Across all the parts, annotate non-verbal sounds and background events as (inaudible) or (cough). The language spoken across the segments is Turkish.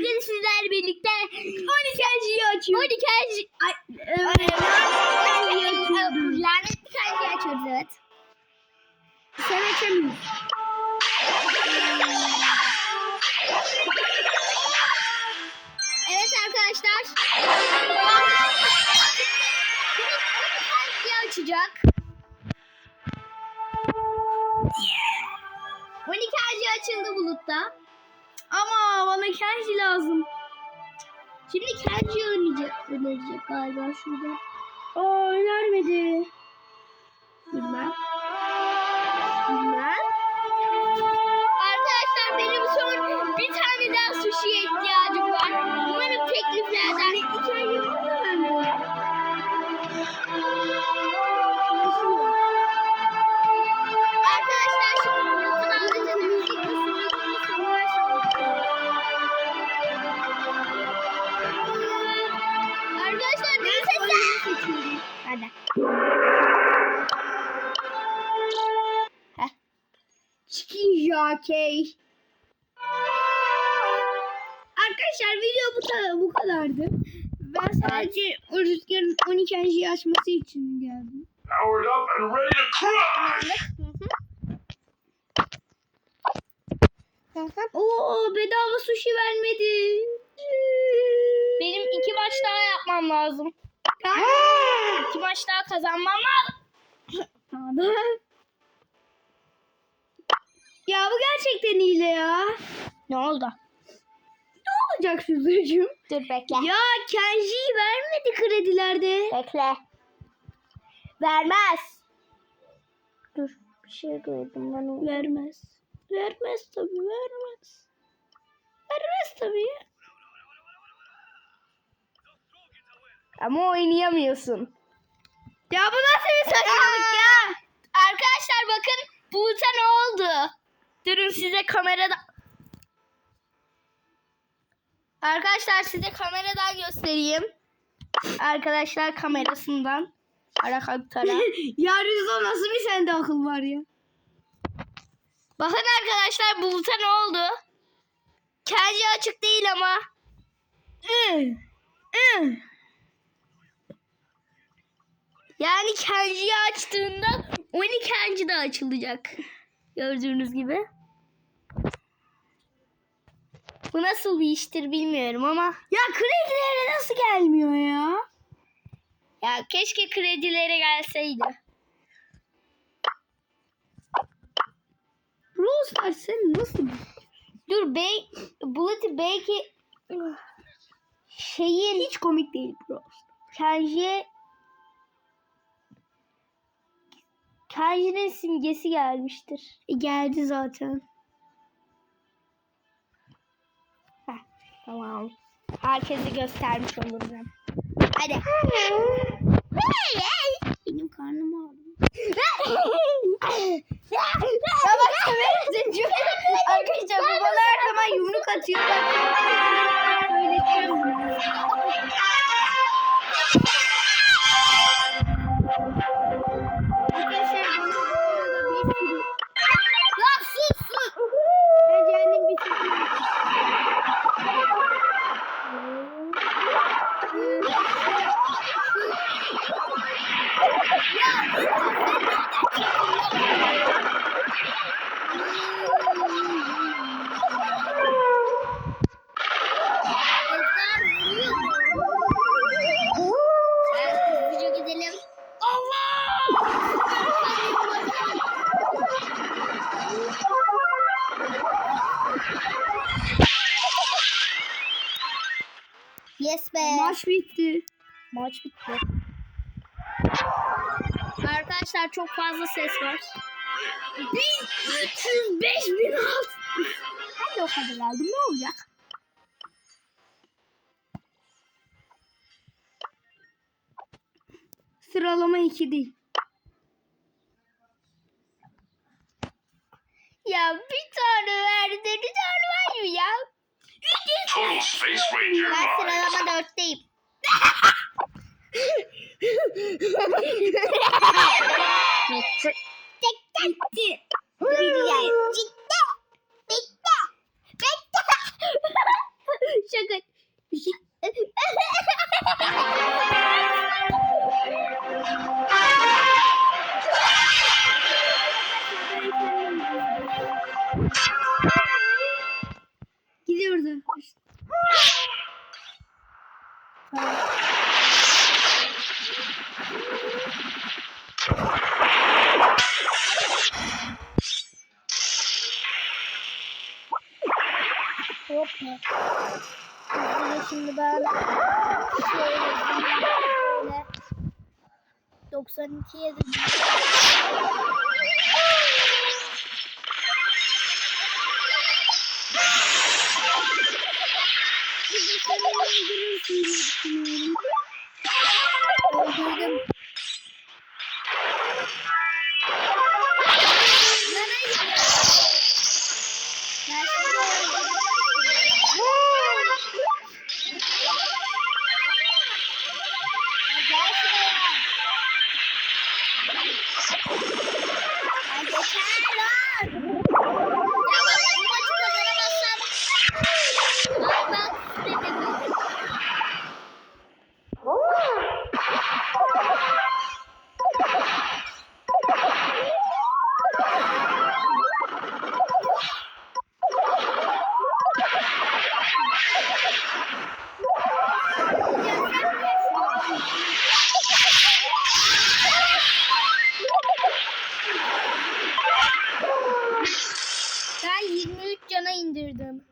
bugün sizler birlikte 12. açıyoruz. 12. Ay, e, lanet bir kancayı açıyoruz evet. Sen açamıyorsun. Evet arkadaşlar. Kancayı açacak. 12 harcı açıldı bulutta. Ama bana Kenji lazım. Şimdi Kenji oynayacak, oynayacak galiba şurada. Aa önermedi. Bilmem. Bilmem. Arkadaşlar benim son bir tane daha sushi'ye ihtiyacım var. Umarım tekliflerden. Yok mu 12. açması için geldim. Powered up and ready to crush! Oo bedava sushi vermedi. Benim iki maç daha yapmam lazım. iki maç daha kazanmam lazım. ya bu gerçekten hile ya. Ne oldu? Ne olacak Suzucuğum? Dur bekle. Ya Kenji'yi vermedi kredilerde. Bekle. Vermez. Dur bir şey gördüm ben. Vermez. Vermez tabii vermez. Vermez tabii. Ama oynayamıyorsun. Ya bu nasıl bir saçmalık ya? Arkadaşlar bakın Bulut'a ne oldu? Durun size kamerada... Arkadaşlar size kameradan göstereyim. Arkadaşlar kamerasından. Ara tara. (laughs) Ya Rüzo nasıl bir sende akıl var ya? Bakın arkadaşlar Bulut'a ne oldu? Kendi açık değil ama. Yani Kenji'yi açtığında 12 Kenji de açılacak. Gördüğünüz gibi. Bu nasıl bir iştir bilmiyorum ama. Ya kredilere nasıl gelmiyor ya? Ya keşke kredilere gelseydi. Stars sen nasıl? Dur bey, Bulut'u belki şeyin Hiç komik değil Stars. Kenji Kenji'nin simgesi gelmiştir. E, geldi zaten. Heh, tamam. Herkese göstermiş olurum. Hadi. (laughs) maç bitti. Maç bitti. Arkadaşlar çok fazla ses var. 1305 bin alt. Hadi o kadar aldım ne olacak? Sıralama 2 değil. Ya bir tane verdi bir tane var mı ya? Ben sıralama dörtteyim. Bitti. Bitti. Bitti. Bitti. Bitti. indirdi. 92'ye de öldürdüm. İndirdim.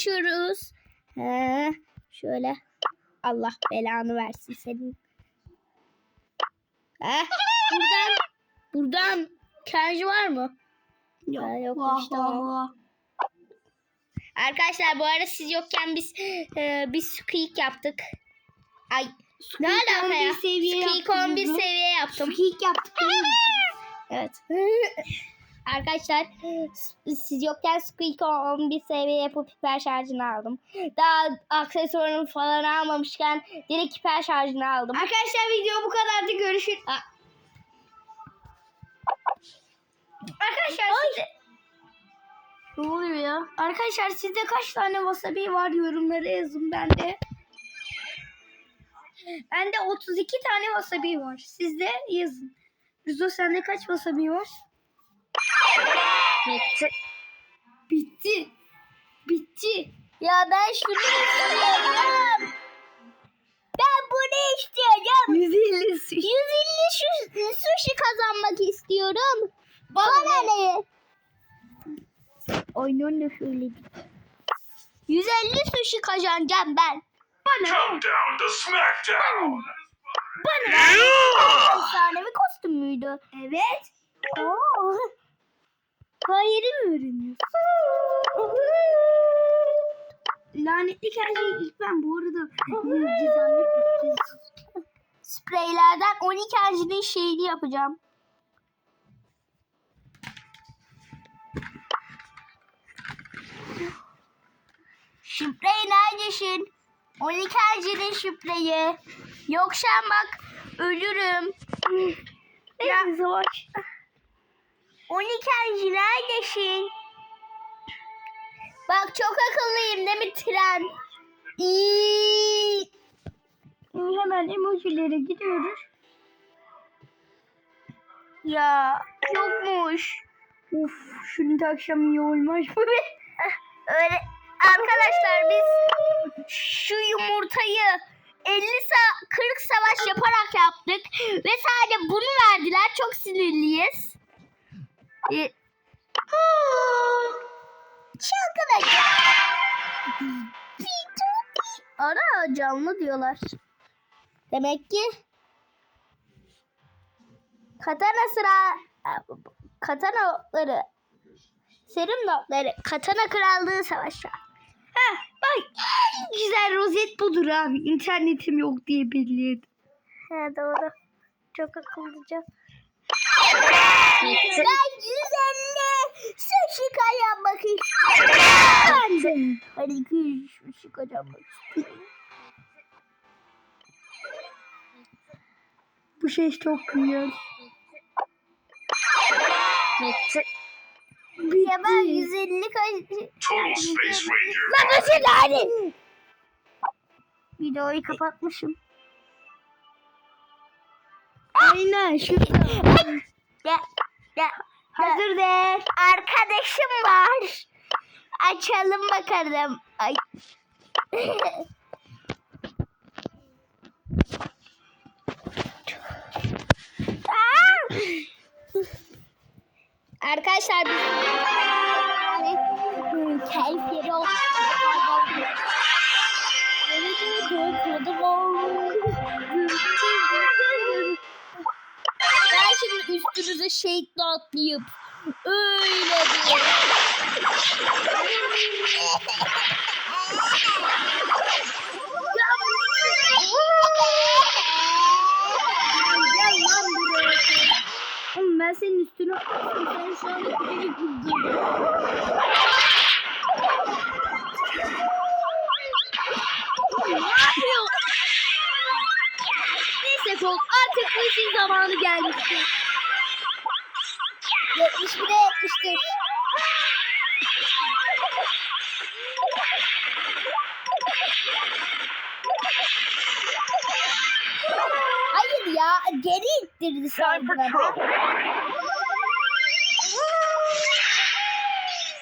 Seçiyoruz. He, şöyle. Allah belanı versin senin. He, buradan buradan Kenji var mı? Yok. Ha, yok Vah, işte vah. Arkadaşlar bu arada siz yokken biz e, biz squeak yaptık. Ay ne Squeak alaka 11 ya? seviye Squeak yaptınız 11 mı? seviye yaptım. Squeak yaptık? (laughs) Evet. (laughs) Arkadaşlar siz yokken Squeak 11 seviye yapıp hiper şarjını aldım. Daha aksesuarını falan almamışken direkt hiper şarjını aldım. Arkadaşlar video bu kadardı. Görüşürüz. Arkadaşlar sizde... Ne oluyor ya? Arkadaşlar sizde kaç tane wasabi var yorumlara yazın bende. Bende 32 tane wasabi var. Sizde yazın. Rüzo sende kaç wasabi var? Bitti. Bitti. Bitti. Ya ben şunu istiyorum. Ben bunu istiyorum. 150 sushi. 150 şu, sushi kazanmak istiyorum. Bana ne? Aynen de söyledim. 150 sushi kazanacağım ben. Countdown to SmackDown. Efsanevi kostüm müydü? Evet. Oo. Hayırı mı öğreniyorsun? Lanetli kendisi ilk ben bu arada kostüm. Spreylerden 12 harcının şeyini yapacağım. Şifreyi neredesin? 12 harcının şifreyi. Yoksa bak ölürüm. Ya savaş. 12 harcı neredesin? Bak çok akıllıyım değil mi tren? İyi. Hemen emojilere gidiyoruz. Ya yokmuş. Şunu da akşam iyi olmaz mı be? Öyle arkadaşlar biz şu yumurtayı 50 sa 40 savaş yaparak yaptık ve sadece bunu verdiler. Çok sinirliyiz. Ee, Ara canlı diyorlar. Demek ki katana sıra katana okları Serum notları. Katana Krallığı Savaşı. Ha, bak en güzel rozet budur abi. İnternetim yok diye belliydi. He doğru. Çok akıllıca. Ben 150 su çıkaran bakayım. Ben de. Hadi 200 su çıkaran bakayım. Bu şey çok güzel. Ya ben 150 kaç... Total Space Ranger. Lan nasıl yani? Videoyu kapatmışım. Aynen şurada. Ya, ya, Hazır de. arkadaşım var. Açalım bakalım. Ay. (laughs) Arkadaşlar biz keyif yeri olsun. Şimdi üstünüze şehitle atlayıp öyle buraya. Oğlum ben senin üstüne sen şu an. Ne yapıyor? Neyse kol artık bu işin zamanı gelmiştir. 71'e 70'tir. Hayır ya geri ittirdi trouble.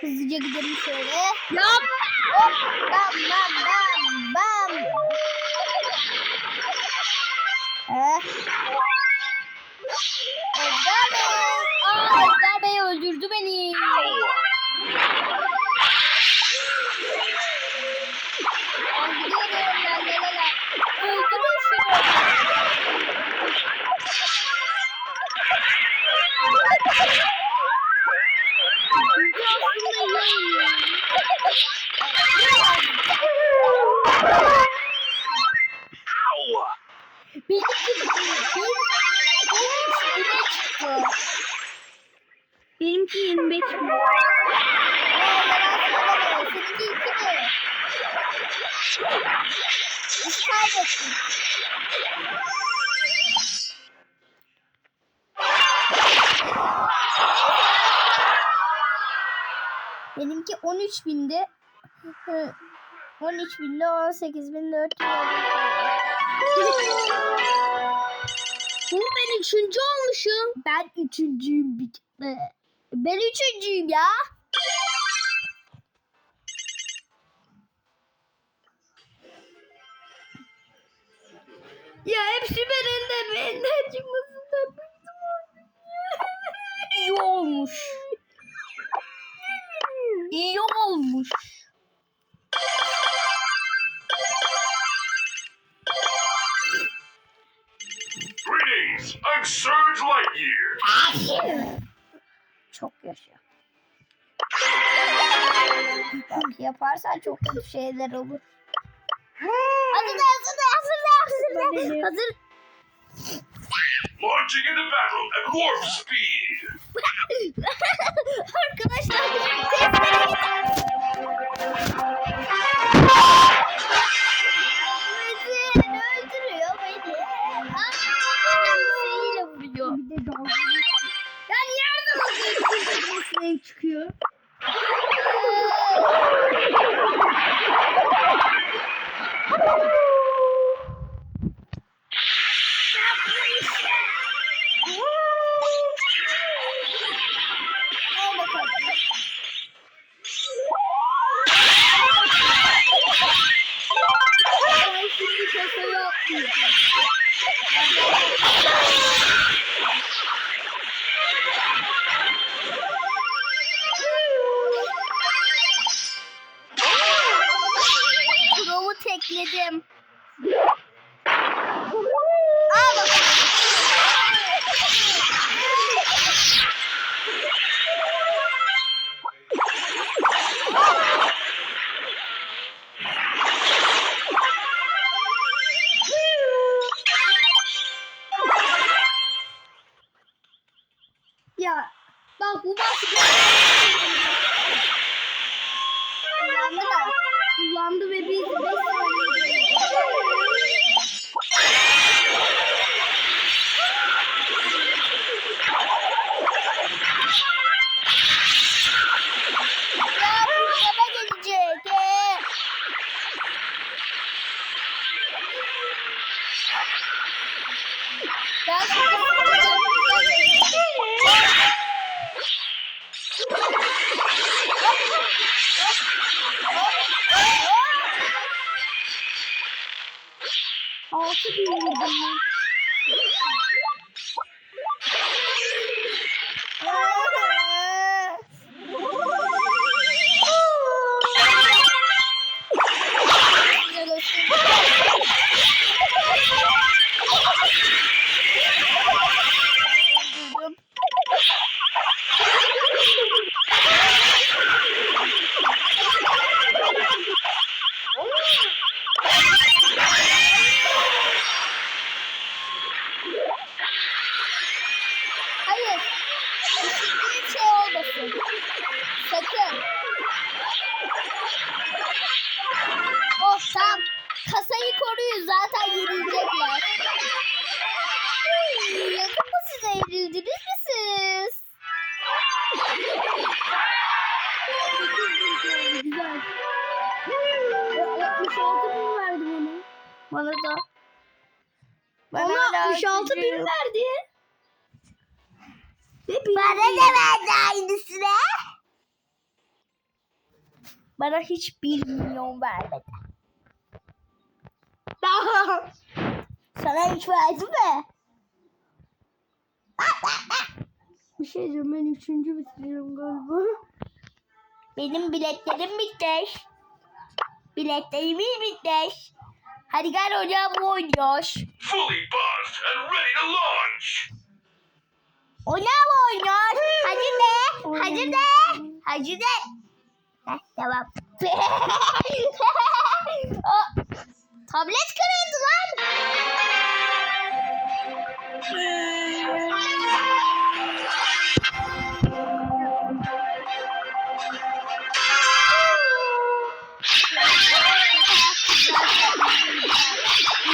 Hızlıca gidelim şöyle. Yap. Hop. Bam bam bam bam. Eh. Edgar Bey. Bey öldürdü beni. 13 binde 18 bin 400 Bu ben üçüncü olmuşum. Ben üçüncüyüm kere. Ben üçüncüyüm ya. Ya hepsi birinde benden çıkmasından bıktım artık. İyi olmuş. İyi olmuş. I'm Surge Lightyear. Çok yaşa. Yaparsan çok kötü şeyler olur. Hazır da hazır da hazır da hazır da. Hazır. Launching into battle at warp speed. (laughs) Arkadaşlar Crow'u (laughs) altı bin vurdum ben. Hiçbir şey olmasın. Sakın. Oh tamam. Kasayı koruyun zaten yenilecekler. Yakın mı size yenildiniz mi siz? Güzel. 66 bin verdi bana. Bana da. Bana 66 bin verdi. Ve Bana da verdi aynısını. Bana hiç bir milyon vermedi. (laughs) Sana hiç verdi mi? (laughs) Bir şey diyeceğim ben üçüncü bitiriyorum galiba. (laughs) Benim biletlerim bitti. Biletlerimiz bitti. Hadi gel hocam oynuyoruz. Fully buzzed and ready to launch. Oynar mı oynuyoruz? Hadi de. Hadi de. Hadi de. Heh, tamam. (laughs) o, tablet kırıldı lan.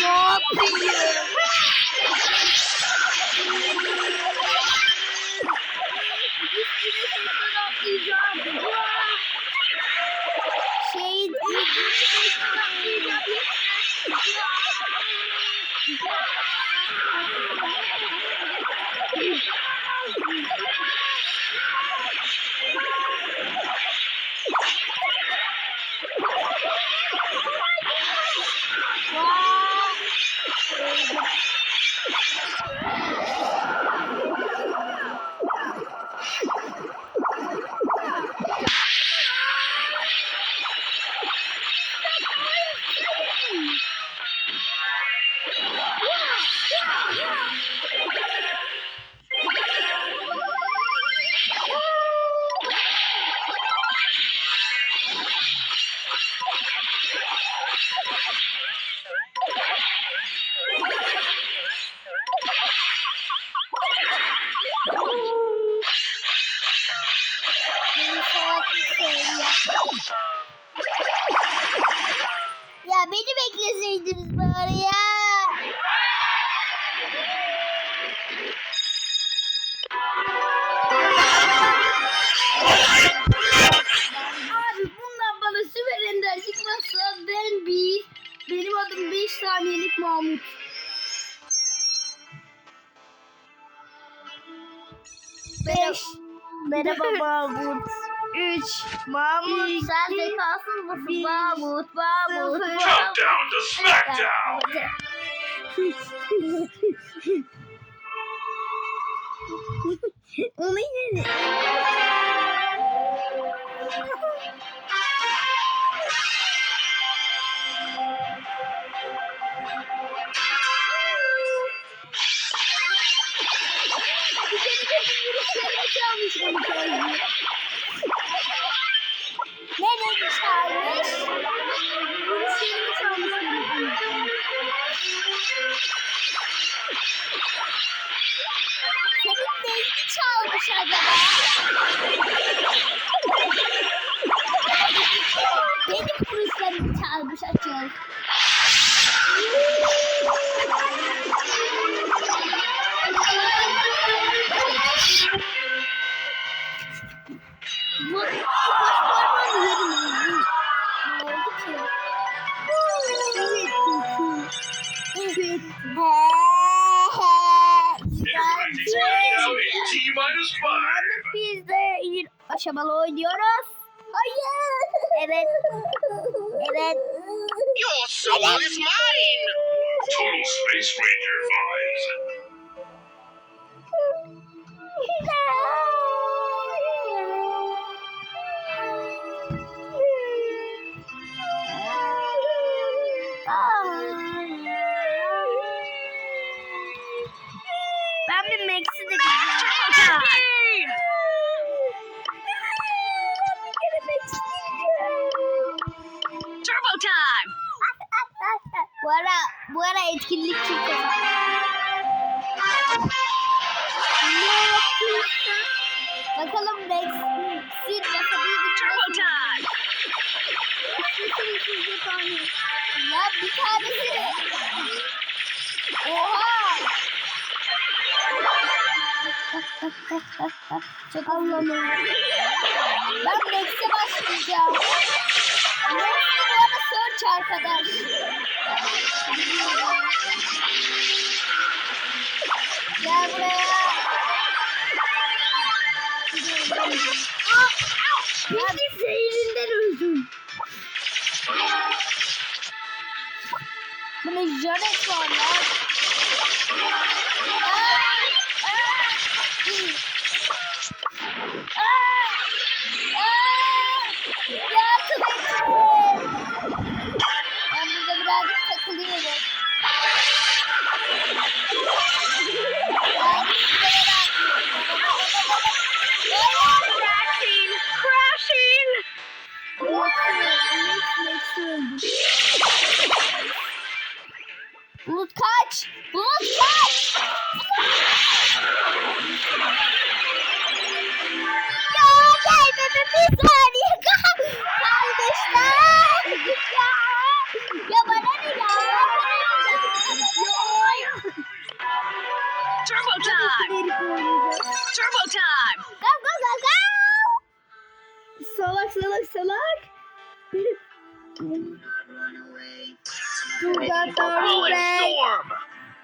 ne yapayım? Şey Mahmut İki. sen zekasız mısın Bir. Mahmut? Mahmut. Sıfır. Countdown to SmackDown. (laughs) Onu yine Nereye (laughs) (laughs) Biz de aşamalı oynuyoruz. Hayır. Evet. Evet. Your soul is mine! Total Space Ranger Bakalım Max'in yapabildiği Turbo time! Ya bir tanesi. Oha. Çok anlamıyorum. Ben Max'e başlayacağım. Max de bu arada search arkadaş. Gel buraya. Aa, Ben de zehrinden öldüm. Bunda jölet var.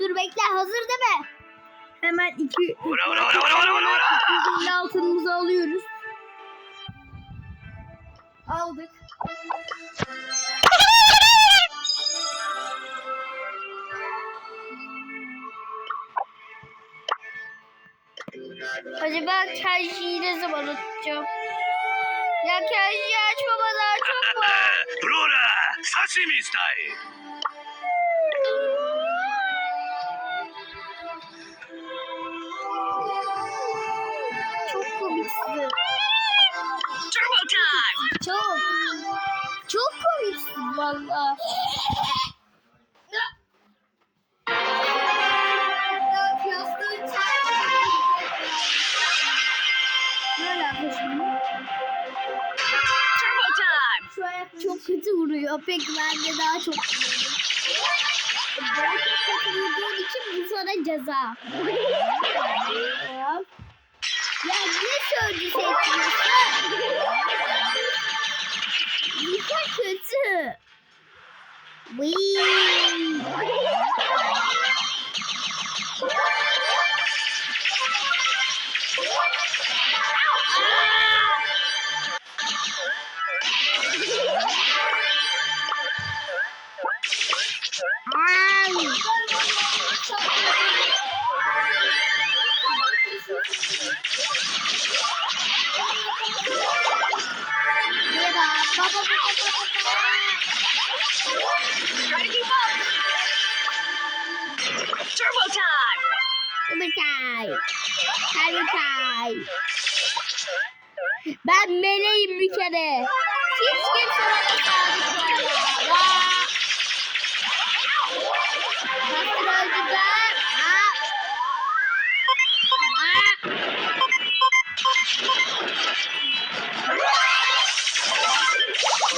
Dur bekle hazır değil mi? Hemen iki Ura, ura, ura, ura, ura, ura. 250 altınımızı alıyoruz. Aldık. Acaba Kenji'yi ne zaman atacağım? Ya Kenji'yi açmama daha çok var. Brura, sashimi style. Çok. Çok komiksin valla. Ne? Turbo time! Çok kötü vuruyor. Peki ben de daha çok vuruyorum. Daha çok kötü için bu sana ceza. Ya niye sözcü seçiyorsun? Kötü. Wii. Keep up! Turbo time! Yumurtay. Yumurtay. Ben meleğim bir.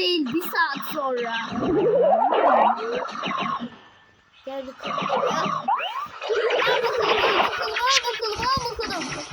değil bir saat sonra. Gel bakalım. Al bakalım, al bakalım, al bakalım, al bakalım.